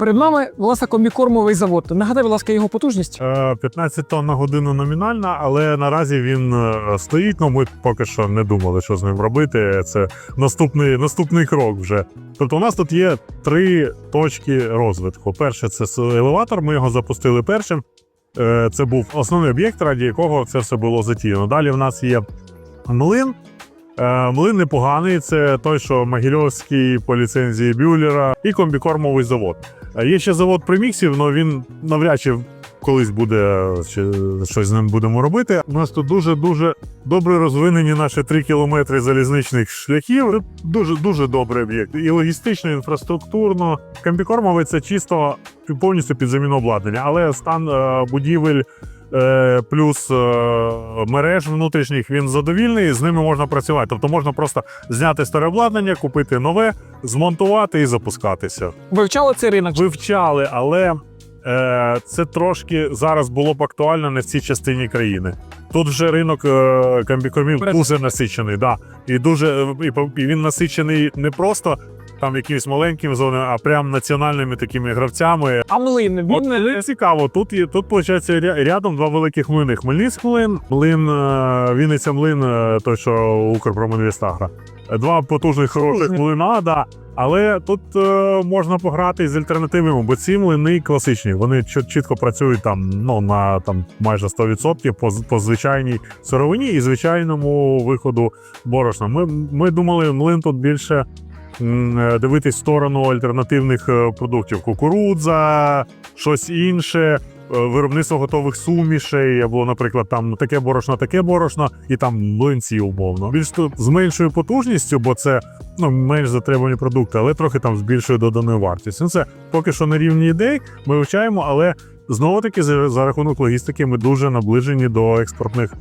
Перед нами власне комбікормовий завод. Нагадай, будь ласка, його потужність. Е, 15 тонн на годину номінальна, але наразі він е, стоїть. Ну ми поки що не думали, що з ним робити. Це наступний, наступний крок вже. Тобто, у нас тут є три точки розвитку. Перше, це елеватор. Ми його запустили першим. Е, Це був основний об'єкт, раді якого це все було затіяно. Далі в нас є млин. Е, Млин непоганий, це той, що Могильовський по ліцензії Бюллера, і комбікормовий завод. Е, Є ще завод приміксів, але він навряд чи колись буде чи щось з ним будемо робити. У нас тут дуже дуже добре розвинені наші 3 кілометри залізничних шляхів. Дуже дуже добрий об'єкт. І логістично, і інфраструктурно. Комбікормовий це чисто повністю під заміну обладнання, але стан е, будівель. Е, Плюс е, мереж внутрішніх він задовільний, з ними можна працювати. Тобто можна просто зняти старе обладнання, купити нове, змонтувати і запускатися Вивчали цей ринок. вивчали, але е, це трошки зараз було б актуально не в цій частині країни. Тут вже ринок комбікормів дуже насичений, да. і дуже і він насичений не просто там якимось маленьким зонами, а прям національними такими гравцями. А млин він От не не цікаво. Тут є тут виходить рядом два великих млини. Хмельницький млин, млин е, Вінниця млин, е, той, що Укрпромінвестагра. Два потужних хороших млина, да. Але тут е, можна пограти з альтернативами, бо ці млини класичні. Вони чітко працюють там ну на там майже 100% по, по звичайній сировині і звичайному виходу борошна. Ми, ми думали, млин тут більше е, дивитись в сторону альтернативних е, продуктів: кукурудза, щось інше. е, Виробництво готових сумішей, або, наприклад, там таке борошно, таке борошно, і там млинці умовно. Більш з меншою потужністю, бо це ну, менш затребувані продукти, але трохи там з більшою доданою вартістю. Ну, це поки що на рівні ідей, ми вивчаємо, але знову таки за рахунок логістики ми дуже наближені до експортних.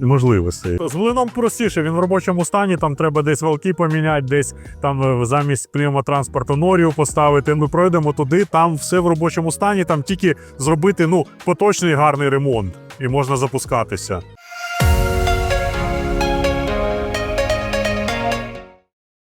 Можливостей з млином простіше. Він в робочому стані. Там треба десь валки поміняти, десь там е, замість пневмотранспорту норію поставити. Ми пройдемо туди. Там все в робочому стані. Там тільки зробити ну поточний гарний ремонт, і можна запускатися.